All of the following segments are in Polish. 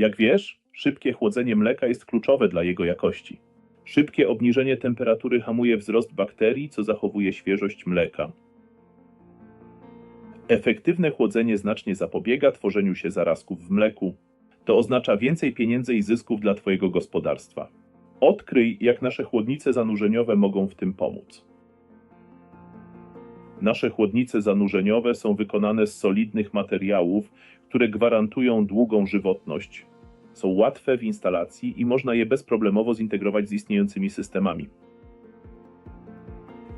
Jak wiesz, szybkie chłodzenie mleka jest kluczowe dla jego jakości. Szybkie obniżenie temperatury hamuje wzrost bakterii, co zachowuje świeżość mleka. Efektywne chłodzenie znacznie zapobiega tworzeniu się zarazków w mleku. To oznacza więcej pieniędzy i zysków dla Twojego gospodarstwa. Odkryj, jak nasze chłodnice zanurzeniowe mogą w tym pomóc. Nasze chłodnice zanurzeniowe są wykonane z solidnych materiałów, które gwarantują długą żywotność. Są łatwe w instalacji i można je bezproblemowo zintegrować z istniejącymi systemami.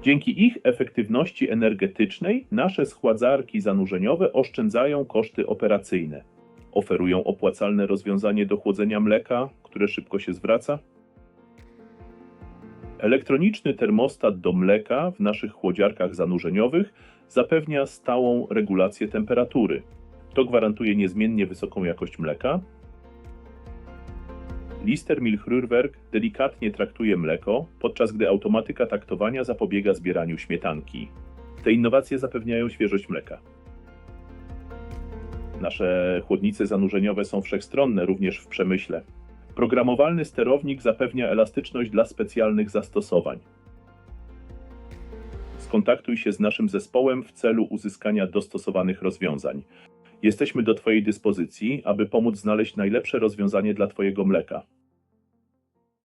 Dzięki ich efektywności energetycznej nasze schładzarki zanurzeniowe oszczędzają koszty operacyjne. Oferują opłacalne rozwiązanie do chłodzenia mleka, które szybko się zwraca. Elektroniczny termostat do mleka w naszych chłodziarkach zanurzeniowych zapewnia stałą regulację temperatury. To gwarantuje niezmiennie wysoką jakość mleka. Lister Milchrürwerk delikatnie traktuje mleko, podczas gdy automatyka taktowania zapobiega zbieraniu śmietanki. Te innowacje zapewniają świeżość mleka. Nasze chłodnice zanurzeniowe są wszechstronne również w przemyśle. Programowalny sterownik zapewnia elastyczność dla specjalnych zastosowań. Skontaktuj się z naszym zespołem w celu uzyskania dostosowanych rozwiązań. Jesteśmy do Twojej dyspozycji, aby pomóc znaleźć najlepsze rozwiązanie dla Twojego mleka.